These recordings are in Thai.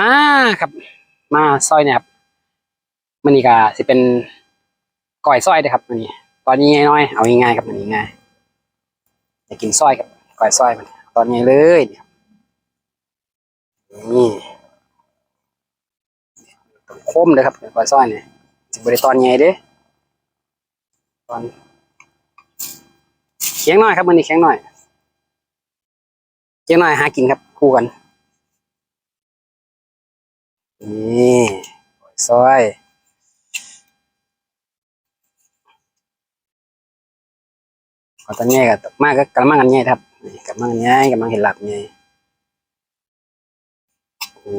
มาครับ มาซอยเนี่ยครับมันนี่ก็สิเป็นก้อยซอยเด้อครับมันนี่ตอนนี้ง่ายน้อยเอาง่ายๆครับมันนี่ง่ายอยากกินซอยครับก้อยซอยมันตอนนี้เลยเนี่ยนี่ต้องคมเลยครับก้อยซอยเนี่ยสิบริตอนใหญ่เด้ตอนเคียงน้อยครับมันนี่เคียงน้อยเคียงน้อยหากินครับคู่กัน นี่ซอยก็ตอนนี้ก็มากก็กำลังกันใหญ่ครับกำลังกันใหญ่กำลังเห็นหลับใหญ่โอ้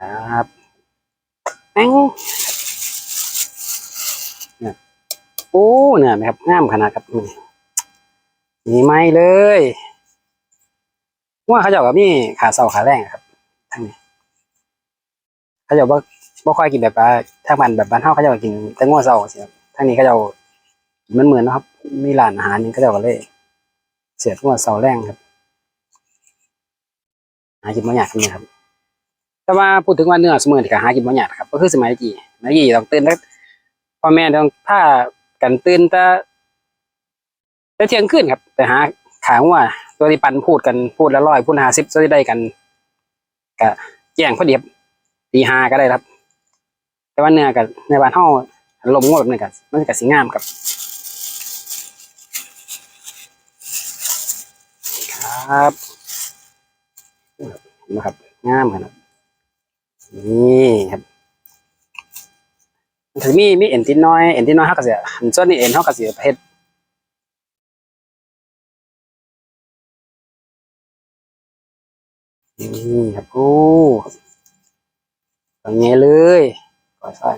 ครับแป้งเนี่ยโอ้เนี่ยครับงามขนาดครับนี่มีไหมเลย ว่าเขาเจะกับนี่ขาเสาขาแรงครับทั้งนี้เขาเจะว่บ่ค่อยกินแบบว่าถ้ามันแบบบ้านเฮาเขาเจะกินแต่งัวเสาสิครับทั้งนี้เขาเจะกินมันเหมือนนะครับ มีร้านอาหารนึงเขาเจะก็เลย เสียดงัวเสาแรงครับหากินบ่ยากนี่ครับ แต่ว่าพูดถึงว่าเนื้อสมือนี่ก็หากินบ่ยากครับ ก็คือสมัยกี่สมัยกี่ต้องตื่นแล้วพ่อแม่ต้องพากันตื่นแต่แต่เที่ยงคืนครับ ไปหาขางว่า ตัวที่ปันพูดกันพูดละร้อยพูดหาสิบจะได้กันกะแจ้งพอดีครับตีหาก็ได้ครับ แต่ว่าเนื้อกับในบ้านห้องลมงวแบบนี้กับมันกับสีงามครับครับนะครับงามขนาดนี่ครับถือมีมีเอ็นตินน้อยเอ็นตินน้อยเขาก็เสียอันส่วนนี้เอ็นเขาก็เสียประเนี่ครับโอ้อย่างเงี้ยเลยก่อยซอย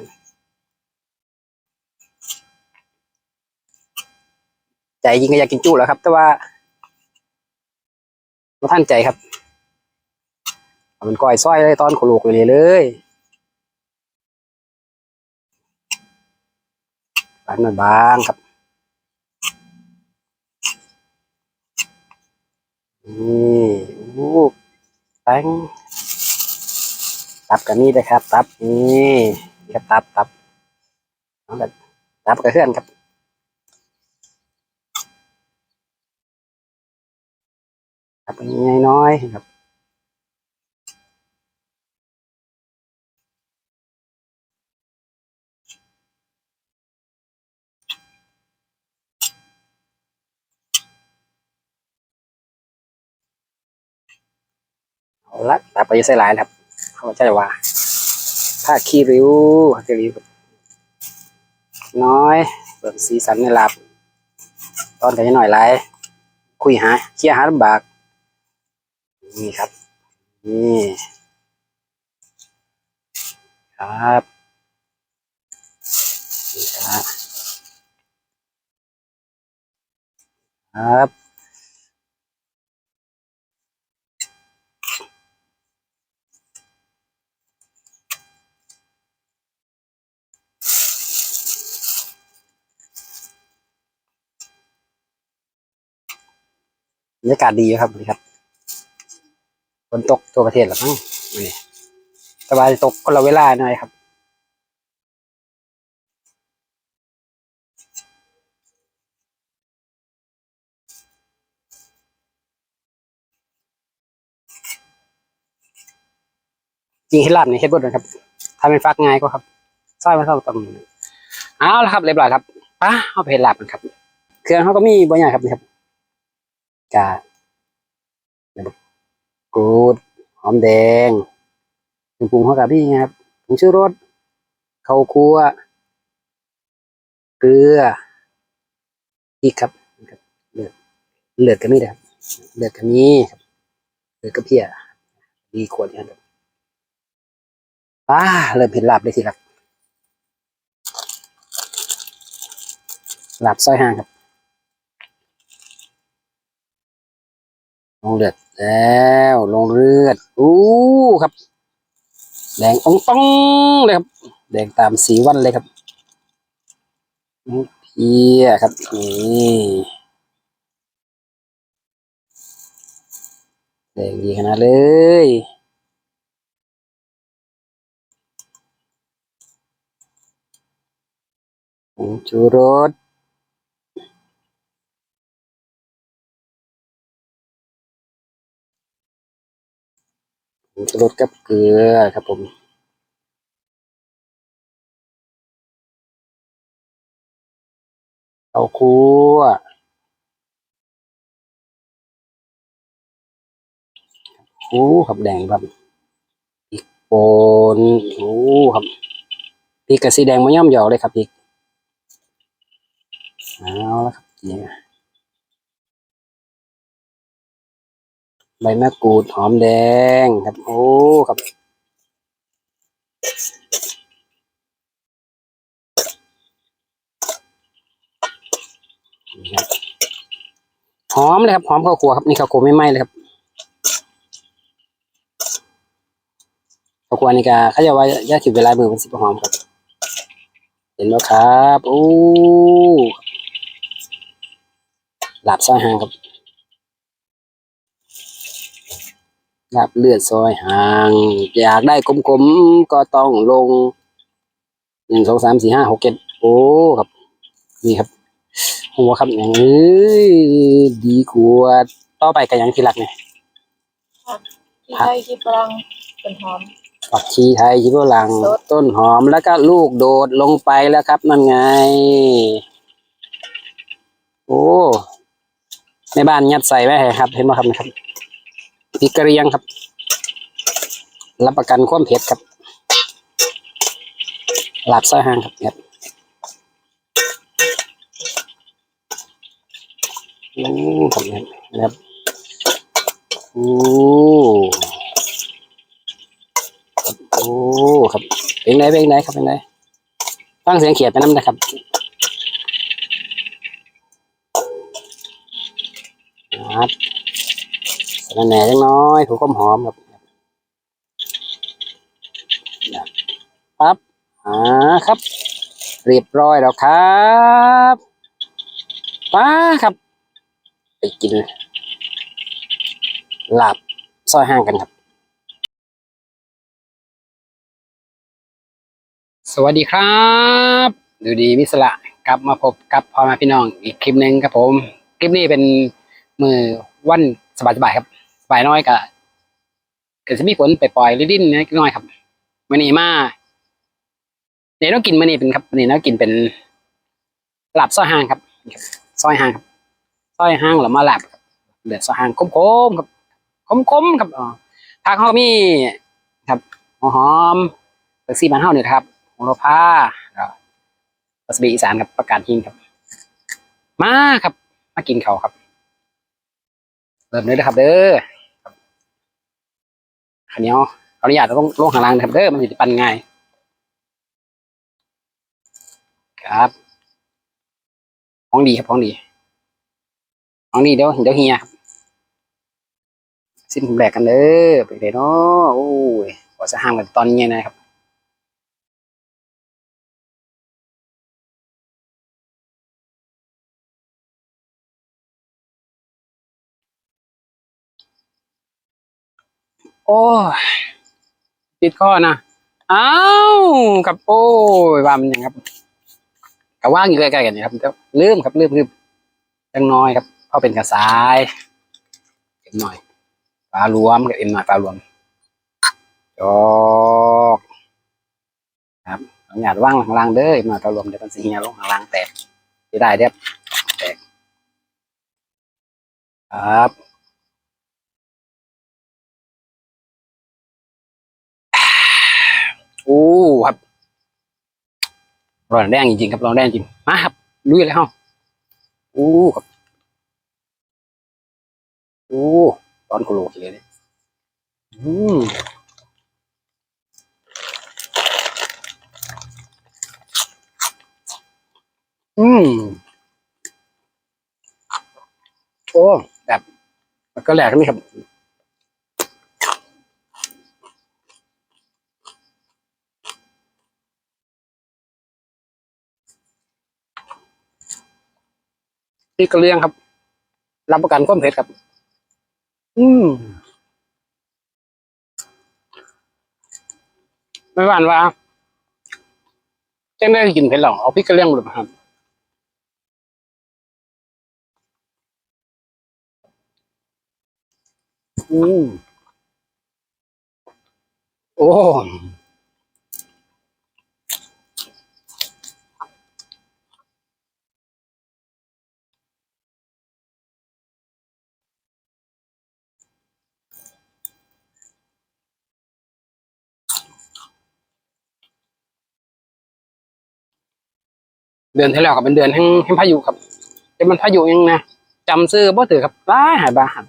ใจจริงก็อยากกินจุแล้วครับ แต่ว่าไม่ท่านใจครับเอาเป็นก้อยซอยเลยตอนขลุกเลยเลยบานมันบางครับนี่โอ้ ตั้งตับกับนี่นะครับ ตับนี่ครับตับตับตับกับเพื่อนครับตับนี้น้อยๆครับ ละตับไปใส่หลายนะครับเขาจะว่าผ้าขี้ริ้วผ้าขี้ริ้วน้อยเปิดสีสันในหลับตอนกันจะหน่อยไรคุยหาเคลียหาลำบากนี่ครับนี่ครับนี่ครับครับ บรรยากาศดีครับนี่ครับฝนตกทั่วประเทศหรอมั้งวันนี้สบายตกคนละเวลาหน่อยครับจริงให้ลาบนี่เฮ็ดบดนะครับทำเป็นฟักง่ายกว่าครับซอยมาเข้าตำเอาละครับเรียบร้อยครับป้าเอาไปเฮ็ดลาบกันครับ เครื่องเขาก็มีบ่ใหญ่ครับนี่ครับ กากรูด หอมแดงเครื่องปรุงเขากับพี่ครับผงชูรสข้าวคั่วเกลือพริกครับเลือดเลือดก็มีครับเลือดก็มีครับเลือดก็เพียดีขวดนี่ครับอ่าเริ่มเห็นลาบเลยสิครับลาบซอยห้างครับ ลงเลือดแล้วลงเลือดอู้ครับ แดงองต้องเลยครับ แดงตามสีวันเลยครับเพียครับนี่แดงดีขนาดเลยผงชูรส ชูรสกับเกลือครับผมเอาคั่วโอ้ครับแดงครับพริกป่นโอ้ครับพริกกระสีแดงมาย่อมหยอกเลยครับพริกเอาละครับเนี่ย ใบมะกรูดหอมแดงครับ โอ้ครับหอมเลยครับหอมข้าวคั่วครับนี่ข้าวคั่วไม่ไหม้เลยครับข้าวคั่วนี่ก็เขาจะว่าย่าถิบเวลามือมันสิบหอมครับ เห็นไหมครับโอ้หลาบซอยหางครับ ลาบเลือดซอยหาง อยากได้กลมๆ ก็ต้องลงหนึ่งสองสามสี่ห้าหกเจ็ดโอ้ครับ นี่ครับหัวครับอย่างนี้ดีกว่าต่อไปกันอย่างที่รักเนี่ยที่ไทยที่ฝรั่งเป็นหอมผักชีไทยชิโบหลังสดต้นหอมแล้วก็ลูกโดดลงไปแล้วครับนั่นไง โอ้ในบ้านยัดใส่ไว้ให้ครับ เห็นไหมครับนะครับ พริกกระเรียงครับ รับประกันความเผ็ดครับลาบซอยหางครับเนี่ยโอ้ครับเนี่ยนะครับโอ้โอ้ครับเป็นไงเป็นไงครับเป็นไงฟังเสียงเขียดไปน้ำนะครับครับ สะระแหน่เล็กน้อยถูกความหอมครับปั๊บอ่าครับ เรียบร้อยแล้วครับป้าครับ ไปกินลาบซอยห้างกันครับ สวัสดีครับ ดูดีมิสละกลับมาพบกับพ่อแม่พี่น้องอีกคลิปหนึ่งครับผม คลิปนี้เป็นมือวันสบายๆครับ สบายน้อยกับเกิดจะมีฝนไปปล่อยๆลิ้นๆนิดน้อยครับมื่อนี้มาเดี๋ยวเรากินมื่อนี้เป็นครับมื่อนี้เรากินเป็นหลาบซอยห้างครับซอยห้างครับซอยห้างหรือมาหลับเดือดซอยห้างคมๆครับคมๆครับอ๋อผักเขามีครับหัวหอมเปอร์ซี่บ้านเฮาเนี่ยครับโหระพาแล้ววัสบีอีสานครับประกาศหินครับ มาครับ มากินเขาครับ เริ่มเลยนะครับ เด้อ ครับขันเหนียวขออนุญาตต้องลงข้างล่างนะครับเด้อมันจะปั่นง่าย ครับของดีครับของดีของดีเดี๋ยวเดี๋ยวเฮียครับสิ้นผมแหลกกันเด้อไปเลยเนาะโอ้ยขอจะห้ามกันตอนนี้นะครับ อ้ยติดข้อนะอ้าวครับโอ้ยว่ามันยังครับกว่างอยู่ใกล้ๆกันนี่ครับแต่ลืมครับลืมลืมจังน้อยครับเพราเป็นกระสายเอ็มหน่อยปลารวมกับเอ็มหน่อยปลารวมจอกครับอาหยาดว่างข้างล่างเด้อเอ็มหน่อยปลารวมเดี๋ยวมันสีเหียลงข้างล่างแตกได้เด้อแตกครับ อ้ครับร้อนแรงจริงๆครับร้อนแรงจริงมาครับลุยเลยเฮาโอ้ครับโอ้ร้อนโคโลเลยเนี่ยอืมอืมโอ้แบบมันก็แหลกนี่ครับ พี่กระเลียงครับ รับประกันความเผ็ดครับ อืมไม่หวานว่าจ้งได้กินเผ็ดหรอเอาพริกกระเลียงหรือเปล่าครับอืมโอ้ เดือนที่แล้วก็เป็นเดือนแห่งแห่งพายุครับแต่มันพายุยังนะจำซื้อบ่ถือครับร้ายหายบาครับ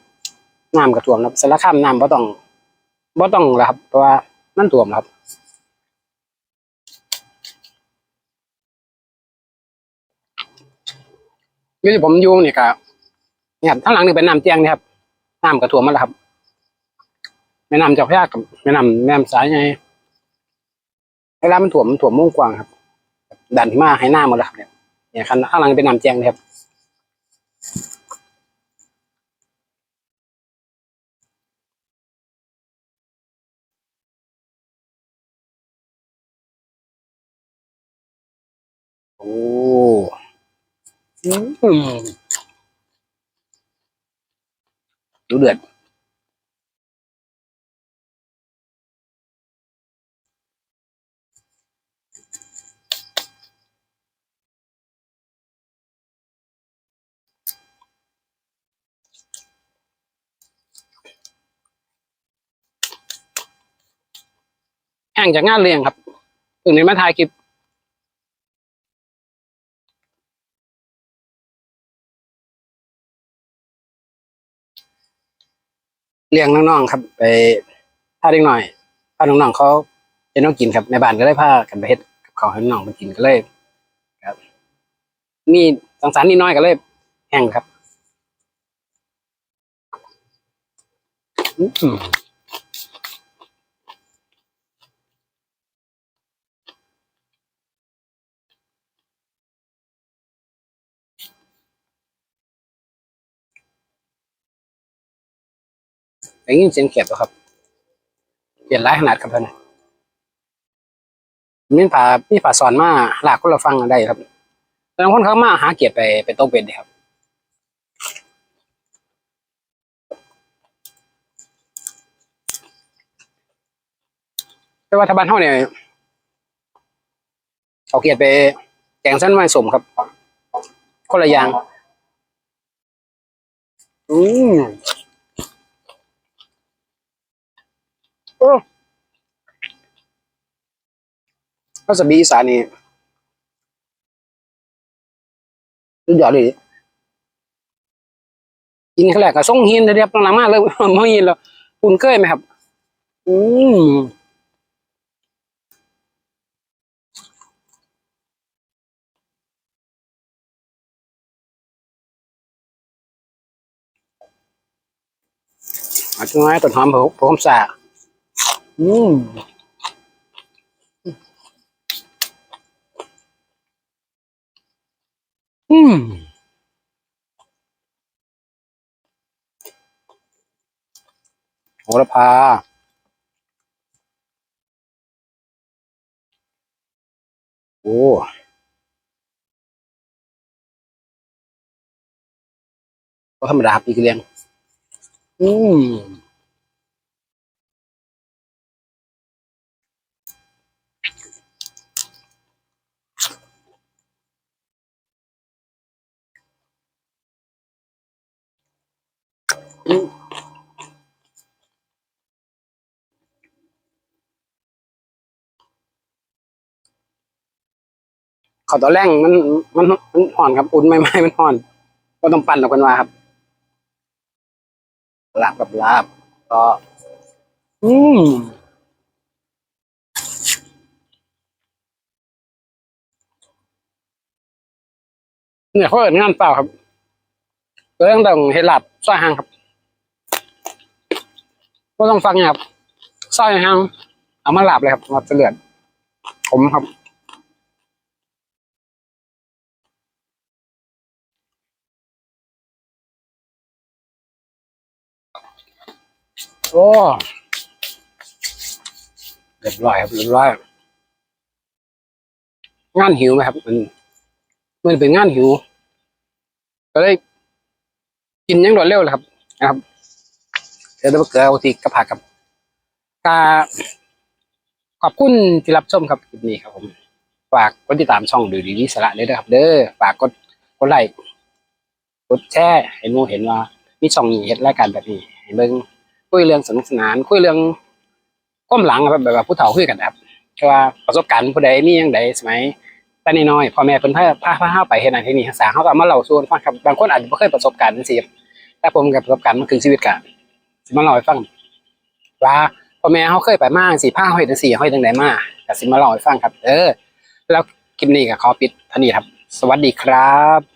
น้ำกระท่วมครับสารคามน้ำบ่ต้องบ่ต้องแล้วครับ เพราะว่ามันท่วมแล้วครับอยี่ที่ผมอยู่นี่ก็เนี่ยครับข้างหลังนี่เป็นน้ำเจียงนี่ครับน้ำกระท่วมมาแล้วครับแม่น้ำเจ้าพระยากับแม่น้ำแม่น้ำสายไงเวลามันท่วมมันท่วมมุ่งกว้างครับ ดันมาให้หน้าหมดแล้วครับเนี่ยเนี่ยคันข้างหลังเป็นน้ำแจงนะครับโอ้อืมดูเดือด แห่งจากงานเลี้ยงครับถึงนี้มาถ่ายคลิปเลี้ยงน้องๆครับ ไปพาเด็กหน่อยพาน้องๆเขาจะน้องกินครับในบ้านก็เลยพากันไปเฮ็ดกับเขาวให้น้องๆไปกินก็เลยครับนี่สังสรรค์นี่น้อยก็เลยแห้งครับ อืม ได้ยินเสียงเขียดป่ะครับเขียดร้ายขนาดครับท่านมีผ่ามีผ่าสอนมาหลากคนละฟังได้ครับบางคนเขามาหาเกียดไปไปตกเป็นดีครับแต่ว่าถ้าบ้านเฮาเนี่ยเอาเกียดไปแกงเส้นไม้สมครับ คนละอย่างอืม โอ้ข้าวสบีอีสานนี่สุดยอดเลยกินครั้งแรกก็ส่งหินเรียบหลังๆมากเลยไม่หินแล้วคุณเคยไหมครับ อืมอาช่วยต้นหอมผมผมสา อืมอืมโหระพาโอ้ ก็ธรรมดาปีกเลี้ยงอืม ขาตอนแรกมันมันมันห่อนครับ อุ่นไม่ไม่มันห่อน ก็ต้องปั่นออกกันมาครับลาบกับลาบ ก็ อืมเนี่ยเขาเอินงานเปล่าครับก็ต้องต้องเฮ็ดลาบซอยหางครับก็ต้องฟังเนี่ยครับซอยหางเอามาหลาบเลยครับลาบเสลือดผมครับ โอ้เรียบร้อยครับเรียบร้อยงานหิวไหมครับ มัน มันเป็นงานหิว ก็เลยกินยังรวดเร็วเลยครับ นะครับเดี๋ยวเราเกลือโอทีกระผักครับกาขอบคุณที่รับชมครับคลิปนี้ครับผมฝากกดติดตามช่องดูดีวิสระด้วยนะครับ เด้อฝากกดกดไลค์กดแชร์ให้หมูเห็นว่ามีช่องนี้เห็นรายการแบบนี้ให้เบิ่ง คุยเรื่องสนุกสนาน คุยเรื่องก้มหลังครับแบบว่าผู้เฒ่าคุยกันครับก็ว่าประสบการณ์ผู้ใดมีอย่างใดสมัยแต่น้อยพ่อแม่เพิ่นพาพาพาเฮาไปเฮ็ดนั่นเฮ็ดนี่ศึกษาเฮาก็เอามาเล่าสู่กันฟังครับบางคนอาจจะบ่เคยประสบการณ์จังซี่แต่ผมกับประสบการณ์มาครึ่งชีวิตกันสิมาเล่าให้ฟังว่าพ่อแม่เฮาเคยไปมาจังซี่พาเฮาเฮ็ดจังซี่เฮาเฮ็ดจังไดมาก็สิมาเล่าให้ฟังครับ เออ แล้วคลิปนี้ก็ขอปิดเท่านี้ครับ สวัสดีครับ